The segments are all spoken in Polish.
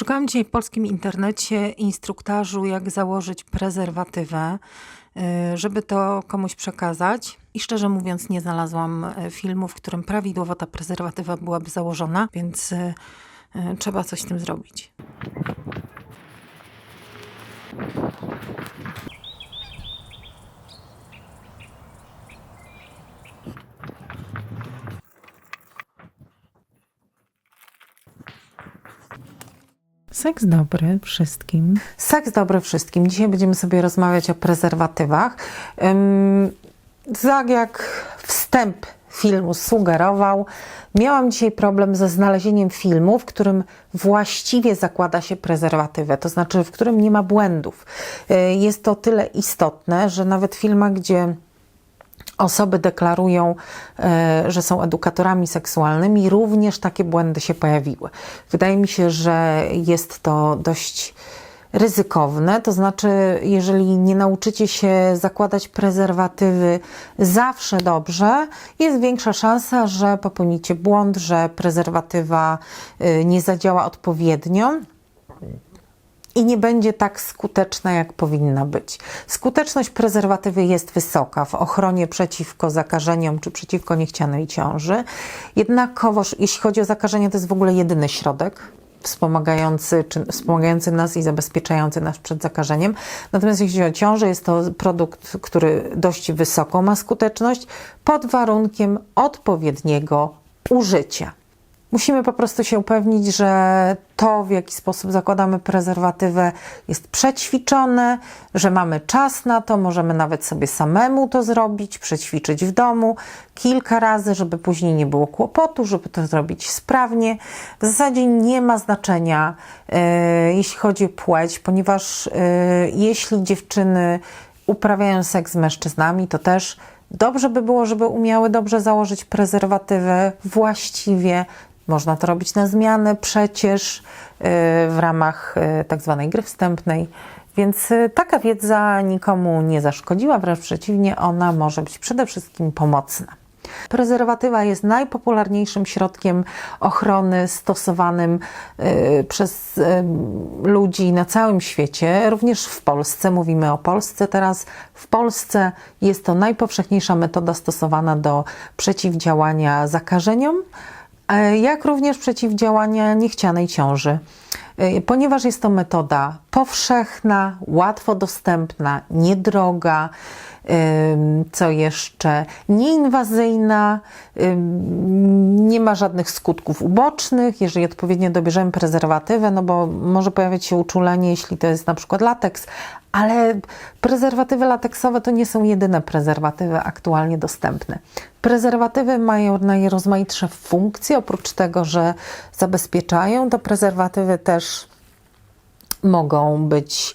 Szukałam dzisiaj w polskim internecie instruktażu, jak założyć prezerwatywę, y, żeby to komuś przekazać. I szczerze mówiąc, nie znalazłam y, filmu, w którym prawidłowo ta prezerwatywa byłaby założona, więc y, trzeba coś z tym zrobić. Seks dobry wszystkim. Seks dobry wszystkim. Dzisiaj będziemy sobie rozmawiać o prezerwatywach. Tak jak wstęp filmu sugerował, miałam dzisiaj problem ze znalezieniem filmu, w którym właściwie zakłada się prezerwatywę, to znaczy w którym nie ma błędów. Y, Jest to tyle istotne, że nawet w filmach, gdzie osoby deklarują, e, że są edukatorami seksualnymi, również takie błędy się pojawiły. Wydaje mi się, że jest to dość ryzykowne, to znaczy, jeżeli nie nauczycie się zakładać prezerwatywy zawsze dobrze, jest większa szansa, że popełnicie błąd, że prezerwatywa y, nie zadziała odpowiednio i nie będzie tak skuteczna, jak powinna być. Skuteczność prezerwatywy jest wysoka w ochronie przeciwko zakażeniom czy przeciwko niechcianej ciąży. Jednakowoż, jeśli chodzi o zakażenie, to jest w ogóle jedyny środek wspomagający, czy wspomagający nas i zabezpieczający nas przed zakażeniem. Natomiast jeśli chodzi o ciążę, jest to produkt, który dość wysoką ma skuteczność pod warunkiem odpowiedniego użycia. Musimy po prostu się upewnić, że to, w jaki sposób zakładamy prezerwatywę, jest przećwiczone, że mamy czas na to, możemy nawet sobie samemu to zrobić, przećwiczyć w domu kilka razy, żeby później nie było kłopotu, żeby to zrobić sprawnie. W zasadzie nie ma znaczenia, e, jeśli chodzi o płeć, ponieważ e, jeśli dziewczyny uprawiają seks z mężczyznami, to też dobrze by było, żeby umiały dobrze założyć prezerwatywę właściwie. Można to robić na zmianę przecież y, w ramach y, tak zwanej gry wstępnej. Więc y, taka wiedza nikomu nie zaszkodziła, wręcz przeciwnie, ona może być przede wszystkim pomocna. Prezerwatywa jest najpopularniejszym środkiem ochrony stosowanym y, przez y, ludzi na całym świecie, również w Polsce. Mówimy o Polsce teraz. W Polsce jest to najpowszechniejsza metoda stosowana do przeciwdziałania zakażeniom, jak również przeciwdziałania niechcianej ciąży. Y, Ponieważ jest to metoda powszechna, łatwo dostępna, niedroga, co jeszcze nieinwazyjna, nie ma żadnych skutków ubocznych, jeżeli odpowiednio dobierzemy prezerwatywę, no bo może pojawiać się uczulenie, jeśli to jest na przykład lateks, ale prezerwatywy lateksowe to nie są jedyne prezerwatywy aktualnie dostępne. Prezerwatywy mają najrozmaitsze funkcje, oprócz tego, że zabezpieczają, to prezerwatywy też mogą być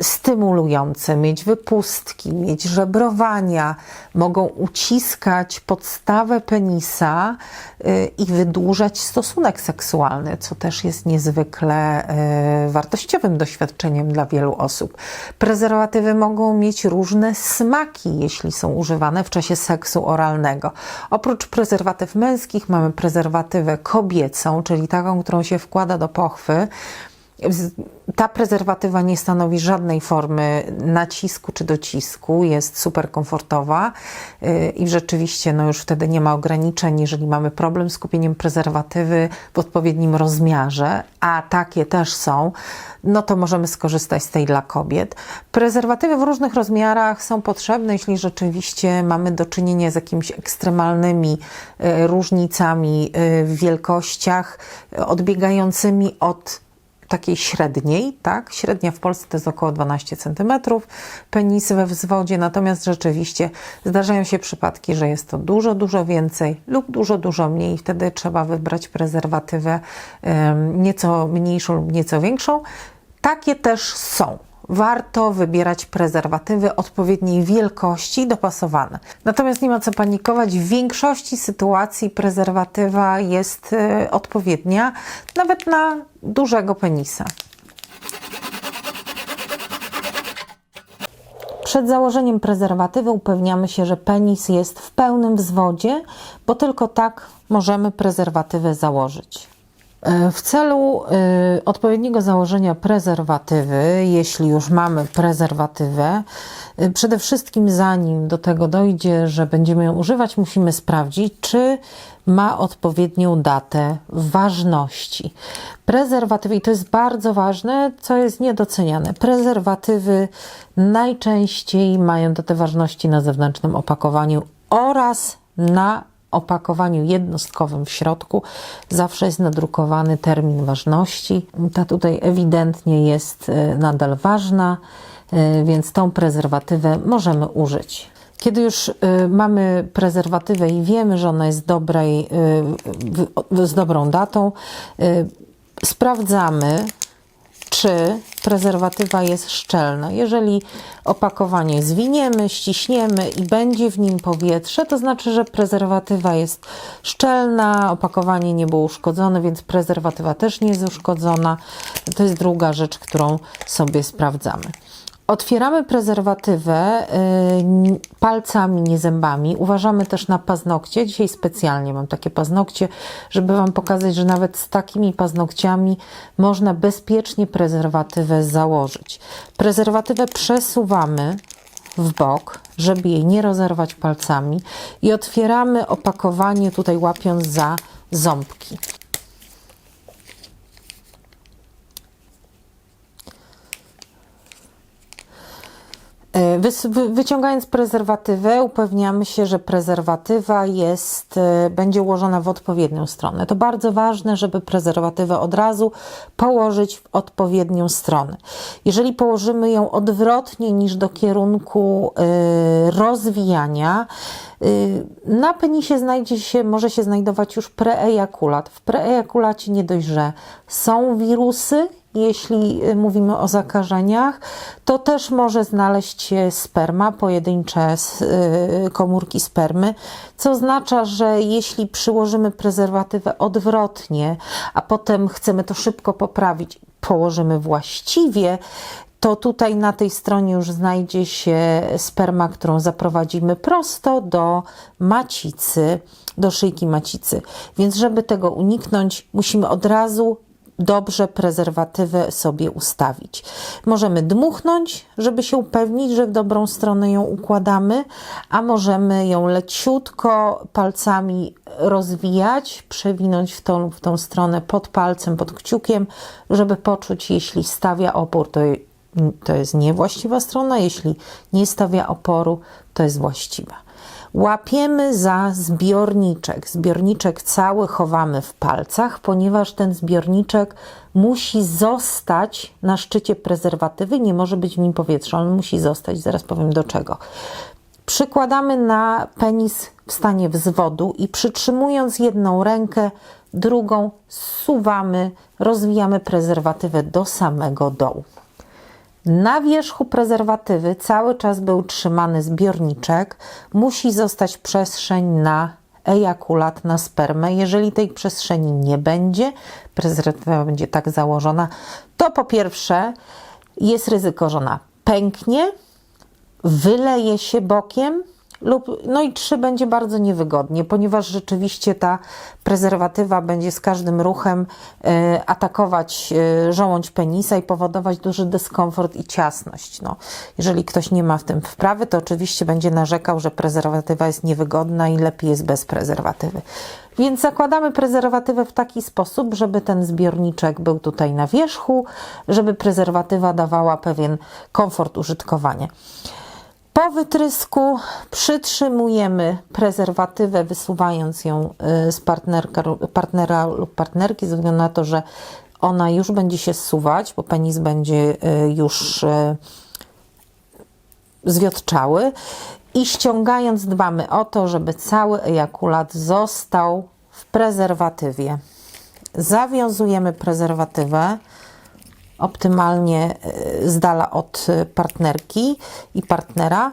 stymulujące, mieć wypustki, mieć żebrowania, mogą uciskać podstawę penisa y, i wydłużać stosunek seksualny, co też jest niezwykle y, wartościowym doświadczeniem dla wielu osób. Prezerwatywy mogą mieć różne smaki, jeśli są używane w czasie seksu oralnego. Oprócz prezerwatyw męskich mamy prezerwatywę kobiecą, czyli taką, którą się wkłada do pochwy. Ta prezerwatywa nie stanowi żadnej formy nacisku czy docisku, jest super komfortowa yy, i rzeczywiście no już wtedy nie ma ograniczeń, jeżeli mamy problem z kupieniem prezerwatywy w odpowiednim rozmiarze, a takie też są, no to możemy skorzystać z tej dla kobiet. Prezerwatywy w różnych rozmiarach są potrzebne, jeśli rzeczywiście mamy do czynienia z jakimiś ekstremalnymi yy, różnicami yy, w wielkościach, odbiegającymi od takiej średniej, tak? Średnia w Polsce to jest około 12 cm penis we wzwodzie, natomiast rzeczywiście zdarzają się przypadki, że jest to dużo, dużo więcej lub dużo, dużo mniej i wtedy trzeba wybrać prezerwatywę nieco mniejszą lub nieco większą. Takie też są. Warto wybierać prezerwatywy odpowiedniej wielkości, dopasowane. Natomiast nie ma co panikować. W większości sytuacji prezerwatywa jest e, odpowiednia, nawet na dużego penisa. Przed założeniem prezerwatywy upewniamy się, że penis jest w pełnym wzwodzie, bo tylko tak możemy prezerwatywę założyć. E, W celu y, odpowiedniego założenia prezerwatywy, jeśli już mamy prezerwatywę, y, przede wszystkim zanim do tego dojdzie, że będziemy ją używać, musimy sprawdzić, czy ma odpowiednią datę ważności. Prezerwatywy, i to jest bardzo ważne, co jest niedoceniane, prezerwatywy najczęściej mają datę ważności na zewnętrznym opakowaniu oraz na opakowaniu jednostkowym w środku zawsze jest nadrukowany termin ważności. Ta tutaj ewidentnie jest e, nadal ważna, e, więc tą prezerwatywę możemy użyć. Kiedy już y, mamy prezerwatywę i wiemy, że ona jest dobrej, z dobrą datą, sprawdzamy, czy prezerwatywa jest szczelna. Jeżeli opakowanie zwiniemy, ściśniemy i będzie w nim powietrze, to znaczy, że prezerwatywa jest szczelna, opakowanie nie było uszkodzone, więc prezerwatywa też nie jest uszkodzona. To jest druga rzecz, którą sobie sprawdzamy. Otwieramy prezerwatywę y, palcami, nie zębami. Uważamy też na paznokcie. Dzisiaj specjalnie mam takie paznokcie, żeby Wam pokazać, że nawet z takimi paznokciami można bezpiecznie prezerwatywę założyć. Prezerwatywę przesuwamy w bok, żeby jej nie rozerwać palcami i otwieramy opakowanie tutaj łapiąc za ząbki. Wy- Wyciągając prezerwatywę, upewniamy się, że prezerwatywa jest, e, będzie ułożona w odpowiednią stronę. To bardzo ważne, żeby prezerwatywę od razu położyć w odpowiednią stronę. Jeżeli położymy ją odwrotnie niż do kierunku e, rozwijania, y, na penisie znajdzie się, może się znajdować już preejakulat. W preejakulacie nie dość, że są wirusy, jeśli y, mówimy o zakażeniach, to też może znaleźć się sperma, pojedyncze y, komórki spermy, co oznacza, że jeśli przyłożymy prezerwatywę odwrotnie, a potem chcemy to szybko poprawić, położymy właściwie, to tutaj na tej stronie już znajdzie się sperma, którą zaprowadzimy prosto do macicy, do szyjki macicy. Więc żeby tego uniknąć, musimy od razu dobrze prezerwatywę sobie ustawić. Możemy dmuchnąć, żeby się upewnić, że w dobrą stronę ją układamy, a możemy ją leciutko palcami rozwijać, przewinąć w tą, w tą stronę pod palcem, pod kciukiem, żeby poczuć, jeśli stawia opór, to, to jest niewłaściwa strona, jeśli nie stawia oporu, to jest właściwa. Łapiemy za zbiorniczek. Zbiorniczek cały chowamy w palcach, ponieważ ten zbiorniczek musi zostać na szczycie prezerwatywy, nie może być w nim powietrza, on musi zostać, zaraz powiem do czego. Przykładamy na penis w stanie wzwodu i przytrzymując jedną rękę, drugą zsuwamy, rozwijamy prezerwatywę do samego dołu. Na wierzchu prezerwatywy cały czas był trzymany zbiorniczek. Musi zostać przestrzeń na ejakulat, na spermę. Jeżeli tej przestrzeni nie będzie, prezerwatywa będzie tak założona, to po pierwsze jest ryzyko, że ona pęknie, wyleje się bokiem lub no i trzy będzie bardzo niewygodnie, ponieważ rzeczywiście ta prezerwatywa będzie z każdym ruchem e, atakować e, żołądź penisa i powodować duży dyskomfort i ciasność. No, jeżeli ktoś nie ma w tym wprawy, to oczywiście będzie narzekał, że prezerwatywa jest niewygodna i lepiej jest bez prezerwatywy. Więc zakładamy prezerwatywę w taki sposób, żeby ten zbiorniczek był tutaj na wierzchu, żeby prezerwatywa dawała pewien komfort użytkowania. Po wytrysku przytrzymujemy prezerwatywę, wysuwając ją y, z partnerka, partnera lub partnerki, ze względu na to, że ona już będzie się zsuwać, bo penis będzie y, już y, zwiotczały. I ściągając, dbamy o to, żeby cały ejakulat został w prezerwatywie. Zawiązujemy prezerwatywę optymalnie y, z dala od y, partnerki i partnera.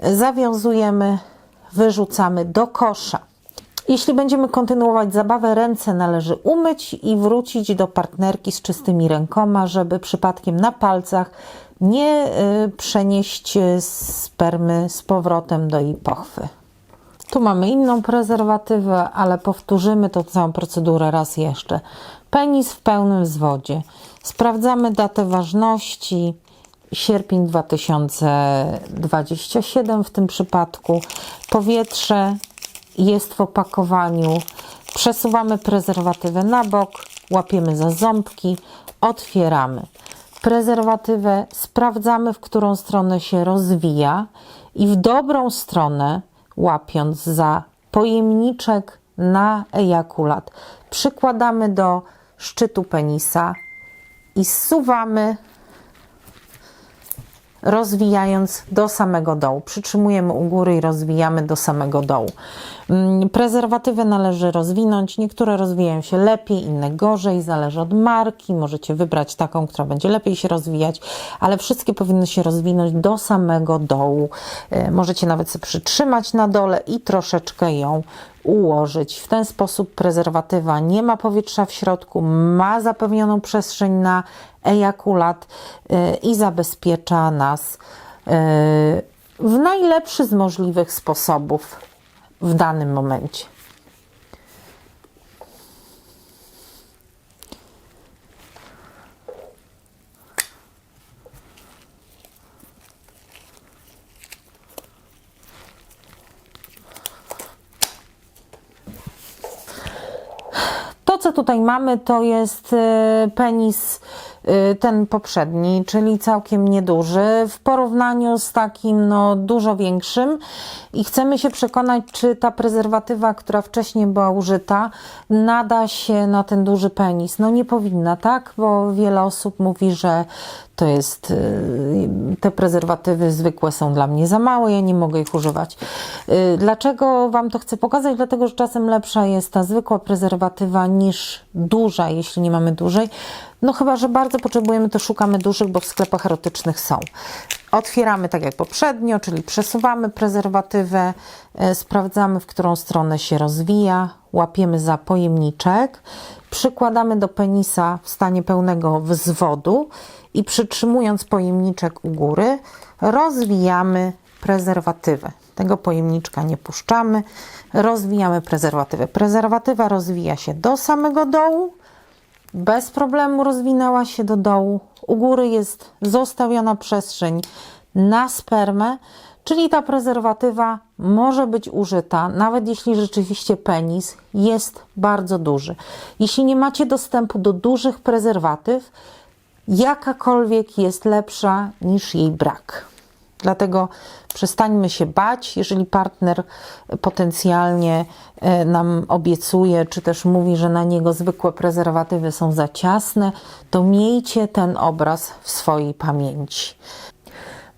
Zawiązujemy, wyrzucamy do kosza. Jeśli będziemy kontynuować zabawę, ręce należy umyć i wrócić do partnerki z czystymi rękoma, żeby przypadkiem na palcach nie y, przenieść spermy z powrotem do jej pochwy. Tu mamy inną prezerwatywę, ale powtórzymy tą całą procedurę raz jeszcze. Penis w pełnym wzwodzie. Sprawdzamy datę ważności. Sierpień 2027 w tym przypadku. Powietrze jest w opakowaniu. Przesuwamy prezerwatywę na bok, łapiemy za ząbki, otwieramy prezerwatywę, sprawdzamy, w którą stronę się rozwija i w dobrą stronę, łapiąc za pojemniczek na ejakulat, przykładamy do szczytu penisa i zsuwamy rozwijając do samego dołu. Przytrzymujemy u góry i rozwijamy do samego dołu. Mm, Prezerwatywę należy rozwinąć. Niektóre rozwijają się lepiej, inne gorzej, zależy od marki. Możecie wybrać taką, która będzie lepiej się rozwijać, ale wszystkie powinny się rozwinąć do samego dołu. E, Możecie nawet sobie przytrzymać na dole i troszeczkę ją ułożyć. W ten sposób prezerwatywa nie ma powietrza w środku, ma zapewnioną przestrzeń na ejakulat y, i zabezpiecza nas y, w najlepszy z możliwych sposobów w danym momencie. To, co tutaj mamy, to jest e, penis ten poprzedni, czyli całkiem nieduży, w porównaniu z takim no, dużo większym. I chcemy się przekonać, czy ta prezerwatywa, która wcześniej była użyta, nada się na ten duży penis. No nie powinna, tak? Bo wiele osób mówi, że to jest, y, te prezerwatywy zwykłe są dla mnie za małe, ja nie mogę ich używać. Y, Dlaczego Wam to chcę pokazać? Dlatego, że czasem lepsza jest ta zwykła prezerwatywa niż duża, jeśli nie mamy dużej. No chyba, że bardzo potrzebujemy, to szukamy dużych, bo w sklepach erotycznych są. Otwieramy tak jak poprzednio, czyli przesuwamy prezerwatywę, e, sprawdzamy, w którą stronę się rozwija, łapiemy za pojemniczek, przykładamy do penisa w stanie pełnego wzwodu i przytrzymując pojemniczek u góry, rozwijamy prezerwatywę. Tego pojemniczka nie puszczamy, rozwijamy prezerwatywę. Prezerwatywa rozwija się do samego dołu, bez problemu rozwinęła się do dołu. U góry jest zostawiona przestrzeń na spermę, czyli ta prezerwatywa może być użyta, nawet jeśli rzeczywiście penis jest bardzo duży. Jeśli nie macie dostępu do dużych prezerwatyw, jakakolwiek jest lepsza niż jej brak. Dlatego przestańmy się bać, jeżeli partner potencjalnie e, nam obiecuje, czy też mówi, że na niego zwykłe prezerwatywy są za ciasne, to miejcie ten obraz w swojej pamięci.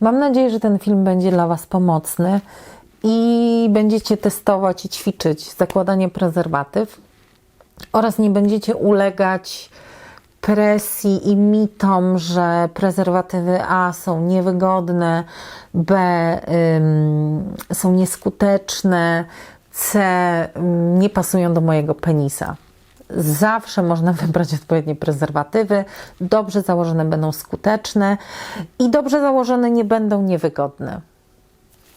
Mam nadzieję, że ten film będzie dla Was pomocny i będziecie testować i ćwiczyć zakładanie prezerwatyw oraz nie będziecie ulegać presji i mitom, że prezerwatywy A są niewygodne, B są nieskuteczne, C nie pasują do mojego penisa. Zawsze można wybrać odpowiednie prezerwatywy. Dobrze założone będą skuteczne i dobrze założone nie będą niewygodne.